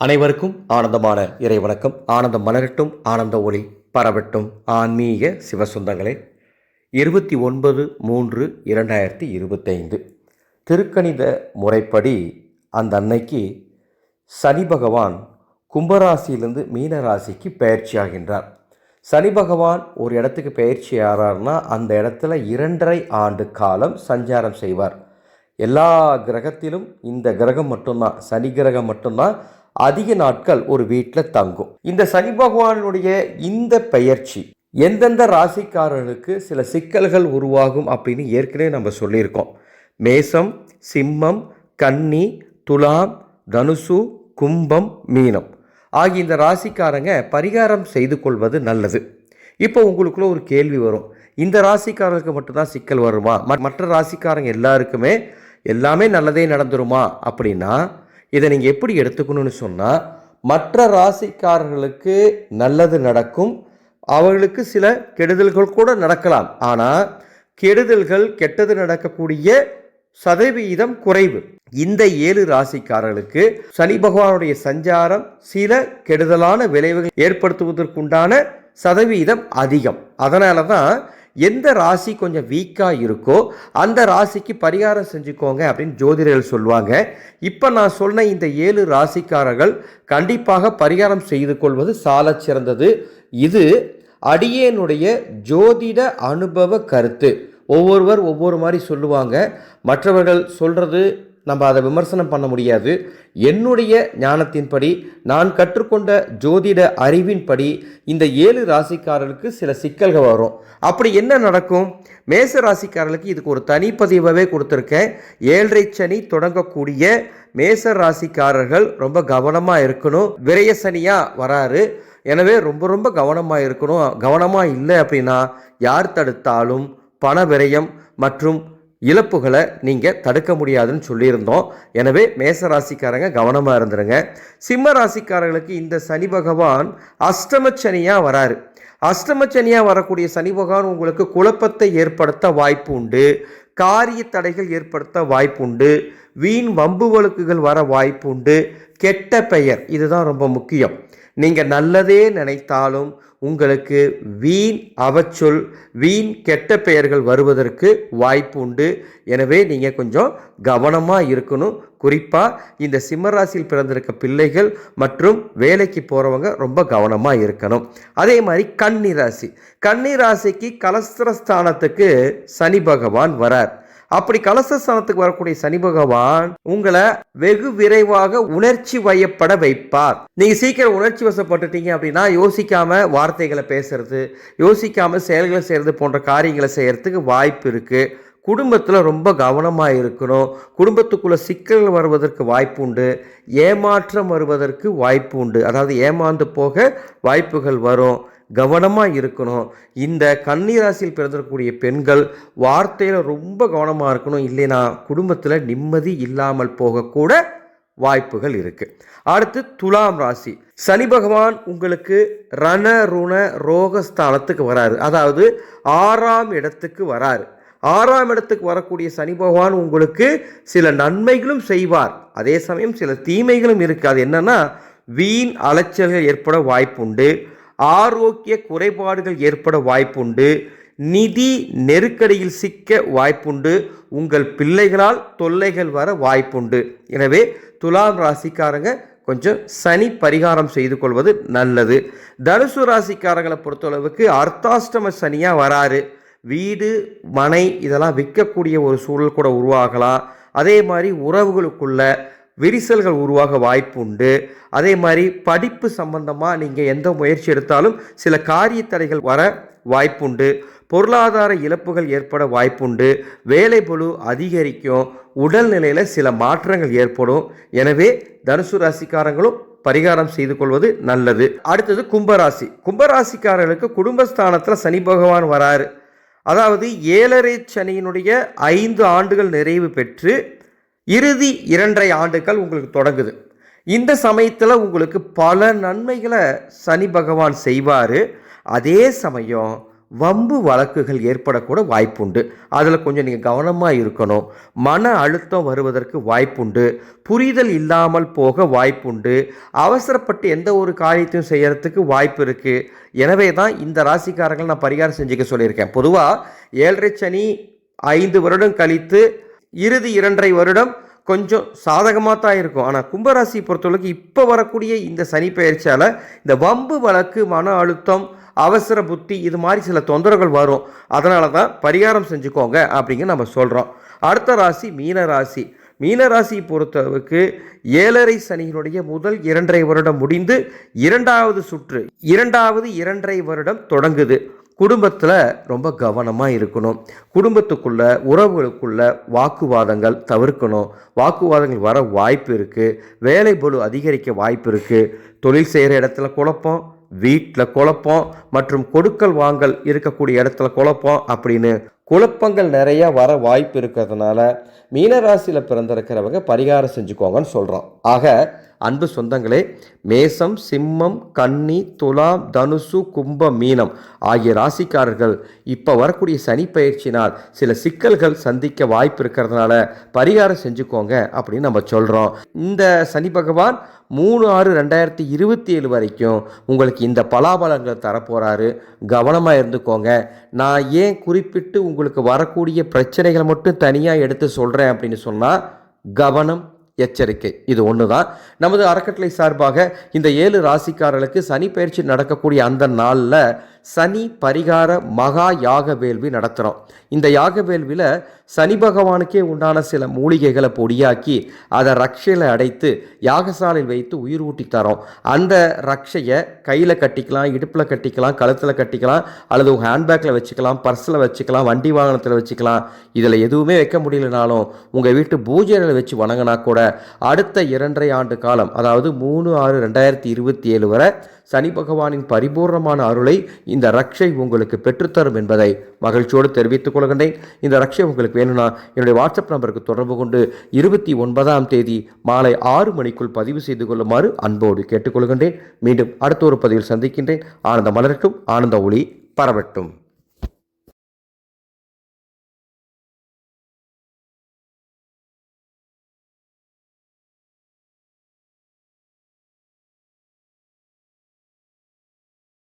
அனைவருக்கும் ஆனந்தமான இறைவணக்கம். ஆனந்தம் மலரட்டும் ஆனந்த ஒளி பரவட்டும். ஆன்மீக சிவசுந்தங்களே இருபத்தி ஒன்பது மூன்று இரண்டாயிரத்தி இருபத்தைந்து. திருக்கணித முறைப்படி அந்த அன்னைக்கு சனி பகவான் கும்பராசியிலிருந்து மீன ராசிக்கு பயிற்சியாகின்றார் சனி பகவான் ஒரு இடத்துக்கு பயிற்சி ஆறார்னா அந்த இடத்துல இரண்டரை ஆண்டு காலம் சஞ்சாரம் செய்வார். எல்லா கிரகத்திலும் இந்த கிரகம் மட்டும்தான் சனி கிரகம் மட்டும்தான் அதிக நாட்கள் ஒரு வீட்டில் தங்கும். இந்த சனி பகவானுடைய இந்த பெயர்ச்சி எந்தெந்த ராசிக்காரர்களுக்கு சில சிக்கல்கள் உருவாகும் அப்படின்னு ஏற்கனவே நம்ம சொல்லியிருக்கோம். மேசம் சிம்மம் கன்னி துலாம் தனுசு கும்பம் மீனம் ஆகிய இந்த ராசிக்காரங்க பரிகாரம் செய்து கொள்வது நல்லது. இப்போ உங்களுக்குள்ள ஒரு கேள்வி வரும். இந்த ராசிக்காரர்களுக்கு மட்டும்தான் சிக்கல் வருமா? ம- மற்ற ராசிக்காரங்க எல்லாருக்குமே எல்லாமே நல்லதே நடந்துருமா? அப்படின்னா இதை நீங்கள் எப்படி எடுத்துக்கணும்னு சொன்னால் மற்ற ராசிக்காரர்களுக்கு நல்லது நடக்கும் அவர்களுக்கு சில கெடுதல்கள் கூட நடக்கலாம். ஆனால் கெடுதல்கள் கெட்டது நடக்கக்கூடிய சதவீதம் குறைவு. இந்த ஏழு ராசிக்காரர்களுக்கு சனி பகவானுடைய சஞ்சாரம் சில கெடுதலான விளைவுகள் ஏற்படுத்துவதற்குண்டான சதவீதம் அதிகம். அதனால தான் எந்த ராசி கொஞ்சம் வீக்காக இருக்கோ அந்த ராசிக்கு பரிகாரம் செஞ்சுக்கோங்க அப்படின்னு ஜோதிடர்கள் சொல்லுவாங்க. இப்போ நான் சொன்ன இந்த ஏழு ராசிக்காரர்கள் கண்டிப்பாக பரிகாரம் செய்து கொள்வது சாலச் சிறந்தது. இது அடியேனுடைய ஜோதிட அனுபவ கருத்து. ஒவ்வொருவர் ஒவ்வொரு மாதிரி சொல்லுவாங்க. மற்றவர்கள் சொல்கிறது நம்ம அதை விமர்சனம் பண்ண முடியாது. என்னுடைய ஞானத்தின்படி நான் கற்றுக்கொண்ட ஜோதிட அறிவின்படி இந்த ஏழு ராசிக்காரர்களுக்கு சில சிக்கல்கள் வரும். அப்படி என்ன நடக்கும்? மேச ராசிக்காரர்களுக்கு இதுக்கு ஒரு தனிப்பதிவாகவே கொடுத்துருக்கேன். ஏழரை சனி தொடங்கக்கூடிய மேச ராசிக்காரர்கள் ரொம்ப கவனமாக இருக்கணும். விரய சனியாக வராரு. எனவே ரொம்ப ரொம்ப கவனமாக இருக்கணும். கவனமாக இல்லை அப்படின்னா யார் தடுத்தாலும் பண விரயம் மற்றும் இழப்புகளை நீங்கள் தடுக்க முடியாதுன்னு சொல்லியிருந்தோம். எனவே மேச ராசிக்காரங்க கவனமாக இருந்துருங்க. சிம்ம ராசிக்காரர்களுக்கு இந்த சனி பகவான் அஷ்டம சனியாக வராரு. அஷ்டம சனியாக வரக்கூடிய சனி பகவான் உங்களுக்கு குழப்பத்தை ஏற்படுத்த வாய்ப்பு உண்டு. காரிய தடைகள் ஏற்படுத்த வாய்ப்பு உண்டு. வீண் வம்பு வழக்குகள் வர வாய்ப்பு உண்டு. கெட்ட பெயர் இதுதான் ரொம்ப முக்கியம். நீங்கள் நல்லதே நினைத்தாலும் உங்களுக்கு வீண் அவச்சொல் வீண் கெட்ட பெயர்கள் வருவதற்கு வாய்ப்பு உண்டு. எனவே நீங்கள் கொஞ்சம் கவனமாக இருக்கணும். குறிப்பாக இந்த சிம்மராசியில் பிறந்திருக்க பிள்ளைகள் மற்றும் வேலைக்கு போகிறவங்க ரொம்ப கவனமாக இருக்கணும். அதே மாதிரி கன்னி ராசி. கன்னி ராசிக்கு கலஸ்திரஸ்தானத்துக்கு சனி பகவான் வரார். அப்படி கலசஸ்தானத்துக்கு வரக்கூடிய சனி பகவான் உங்களை வெகு விரைவாக உணர்ச்சி வயப்பட வைப்பார். நீங்க சீக்கிரம் உணர்ச்சி வசப்பட்டுட்டீங்க அப்படின்னா யோசிக்காம வார்த்தைகளை பேசுறது யோசிக்காம செயல்களை செய்யறது போன்ற காரியங்களை செய்யறதுக்கு வாய்ப்பு இருக்கு. குடும்பத்தில் ரொம்ப கவனமாக இருக்கணும். குடும்பத்துக்குள்ளே சிக்கல்கள் வருவதற்கு வாய்ப்பு உண்டு. ஏமாற்றம் வருவதற்கு வாய்ப்பு உண்டு. அதாவது ஏமாந்து போக வாய்ப்புகள் வரும். கவனமாக இருக்கணும். இந்த கன்னிராசியில் பிறந்திருக்கக்கூடிய பெண்கள் வார்த்தையில் ரொம்ப கவனமாக இருக்கணும். இல்லைனா குடும்பத்தில் நிம்மதி இல்லாமல் போகக்கூட வாய்ப்புகள் இருக்குது அடுத்து துலாம் ராசி. சனி பகவான் உங்களுக்கு ரண ருண ரோகஸ்தானத்துக்கு வராரு. அதாவது ஆறாம் இடத்துக்கு வராரு. ஆறாம் இடத்துக்கு வரக்கூடிய சனி பகவான் உங்களுக்கு சில நன்மைகளும் செய்வார். அதே சமயம் சில தீமைகளும் இருக்குது அது என்னன்னா வீண் அலைச்சல்கள் ஏற்பட வாய்ப்புண்டு. ஆரோக்கிய குறைபாடுகள் ஏற்பட வாய்ப்புண்டு. நிதி நெருக்கடியில் சிக்க வாய்ப்புண்டு. உங்கள் பிள்ளைகளால் தொல்லைகள் வர வாய்ப்புண்டு. எனவே துலாம் ராசிக்காரங்க கொஞ்சம் சனி பரிகாரம் செய்து கொள்வது நல்லது. தனுசு ராசிக்காரங்களை பொறுத்தளவுக்கு அர்த்தாஷ்டம சனியாக வராரு. வீடு மனை இதெல்லாம் விற்கக்கூடிய ஒரு சூழல் கூட உருவாகலாம். அதே மாதிரி உறவுகளுக்குள்ள விரிசல்கள் உருவாக வாய்ப்பு உண்டு அதே மாதிரி படிப்பு சம்பந்தமாக நீங்கள் எந்த முயற்சி எடுத்தாலும் சில காரிய தடைகள் வர வாய்ப்புண்டு. பொருளாதார இழப்புகள் ஏற்பட வாய்ப்புண்டு. வேலை பொழு அதிகரிக்கும். உடல்நிலையில் சில மாற்றங்கள் ஏற்படும். எனவே தனுசு ராசிக்காரங்களும் பரிகாரம் செய்து கொள்வது நல்லது. அடுத்தது கும்பராசி. கும்பராசிக்காரர்களுக்கு குடும்பஸ்தானத்தில் சனி பகவான் வராரு. அதாவது ஏழரை சனியினுடைய ஐந்து ஆண்டுகள் நிறைவு பெற்று இறுதி இரண்டரை ஆண்டுகள் உங்களுக்கு தொடங்குது. இந்த சமயத்தில் உங்களுக்கு பல நன்மைகளை சனி பகவான் செய்வார். அதே சமயம் வம்பு வழக்குகள் ஏற்படக்கூட வாய்ப்புண்டு. அதில் கொஞ்சம் நீங்கள் கவனமாக இருக்கணும். மன அழுத்தம் வருவதற்கு வாய்ப்புண்டு. புரிதல் இல்லாமல் போக வாய்ப்புண்டு. அவசரப்பட்டு எந்த ஒரு காரியத்தையும் செய்கிறதுக்கு வாய்ப்பு இருக்குது எனவே தான் இந்த ராசிக்காரர்கள் நான் பரிகாரம் செஞ்சுக்க சொல்லியிருக்கேன். பொதுவாக ஏழரை சனி ஐந்து வருடம் கழித்து இறுதி இரண்டரை வருடம் கொஞ்சம் சாதகமாக தான் இருக்கும். ஆனால் கும்பராசி பொறுத்தவரைக்கும் இப்போ வரக்கூடிய இந்த சனி பயிற்சியால் இந்த வம்பு வழக்கு மன அழுத்தம் அவசர புத்தி இது மாதிரி சில தொந்தரவுகள் வரும். அதனால தான் பரிகாரம் செஞ்சுக்கோங்க அப்படிங்க நம்ம சொல்கிறோம் அடுத்த ராசி மீன ராசி. மீன பொறுத்தளவுக்கு ஏழரை சனியினுடைய முதல் இரண்டரை வருடம் முடிந்து இரண்டாவது சுற்று இரண்டாவது இரண்டரை வருடம் தொடங்குது. குடும்பத்தில் ரொம்ப கவனமாக இருக்கணும். குடும்பத்துக்குள்ள உறவுகளுக்குள்ள வாக்குவாதங்கள் தவிர்க்கணும். வாக்குவாதங்கள் வர வாய்ப்பு இருக்குது வேலை பொழு அதிகரிக்க வாய்ப்பு இருக்குது தொழில் செய்கிற இடத்துல குழப்பம் வீட்டில் குழப்பம் மற்றும் கொடுக்கல் வாங்கல் இருக்கக்கூடிய இடத்துல குழப்பம் அப்படின்னு குழப்பங்கள் நிறையா வர வாய்ப்பு இருக்கிறதுனால மீனராசியில் பிறந்திருக்கிறவங்க பரிகாரம் செஞ்சுக்கோங்கன்னு சொல்கிறோம் ஆக அன்பு சொந்தங்களே மேசம் சிம்மம் கன்னி துலாம் தனுசு கும்பம் மீனம் ஆகிய ராசிக்காரர்கள் இப்போ வரக்கூடிய சனி பயிற்சினால் சில சிக்கல்கள் சந்திக்க வாய்ப்பு இருக்கிறதுனால பரிகாரம் செஞ்சுக்கோங்க அப்படின்னு நம்ம சொல்கிறோம் இந்த சனி பகவான் மூணு ஆறு ரெண்டாயிரத்தி இருபத்தி ஏழு வரைக்கும் உங்களுக்கு இந்த பலாபலங்களை தரப்போகிறாரு கவனமாக இருந்துக்கோங்க. நான் ஏன் குறிப்பிட்டு உங்களுக்கு வரக்கூடிய பிரச்சனைகளை மட்டும் தனியாக எடுத்து சொல்கிறேன் அப்படின்னு சொன்னால் கவனம் எச்சரிக்கை. இது ஒன்று தான் நமது அறக்கட்டளை சார்பாக இந்த ஏழு ராசிக்காரர்களுக்கு சனி பயிற்சி நடக்கக்கூடிய அந்த நாளில் சனி பரிகார மகா யாக வேள்வி நடத்துகிறோம் இந்த யாக வேள்வியில் சனி பகவானுக்கே உண்டான சில மூலிகைகளை பொடியாக்கி அதை ரக்ஷையில் அடைத்து யாகசாலையில் வைத்து உயிர் ஊட்டி தரோம். அந்த ரக்ஷையை கையில் கட்டிக்கலாம் இடுப்பில் கட்டிக்கலாம் கழுத்தில் கட்டிக்கலாம் அல்லது உங்கள் ஹேண்ட்பேக்கில் வச்சுக்கலாம் பர்ஸில் வச்சுக்கலாம் வண்டி வாகனத்தில் வச்சுக்கலாம். இதில் எதுவுமே வைக்க முடியலனாலும் உங்கள் வீட்டு பூஜைகளை வச்சு வணங்கினா கூட அடுத்த இரண்டரை ஆண்டு காலம் அதாவது மூணு ஆறு ரெண்டாயிரத்தி இருபத்தி ஏழு வரை சனி பகவானின் பரிபூர்ணமான அருளை இந்த ரக்ஷை உங்களுக்கு பெற்றுத்தரும் என்பதை மகிழ்ச்சியோடு தெரிவித்துக் கொள்கின்றேன். இந்த ரக்ஷை உங்களுக்கு வேணும்னா என்னுடைய வாட்ஸ்அப் நம்பருக்கு தொடர்பு கொண்டு இருபத்தி ஒன்பதாம் தேதி மாலை ஆறு மணிக்குள் பதிவு செய்து கொள்ளுமாறு அன்போடு கேட்டுக்கொள்கின்றேன். மீண்டும் அடுத்த ஒரு பதிவில் சந்திக்கின்றேன். ஆனந்த மலரட்டும் ஆனந்த ஒளி பரவட்டும்.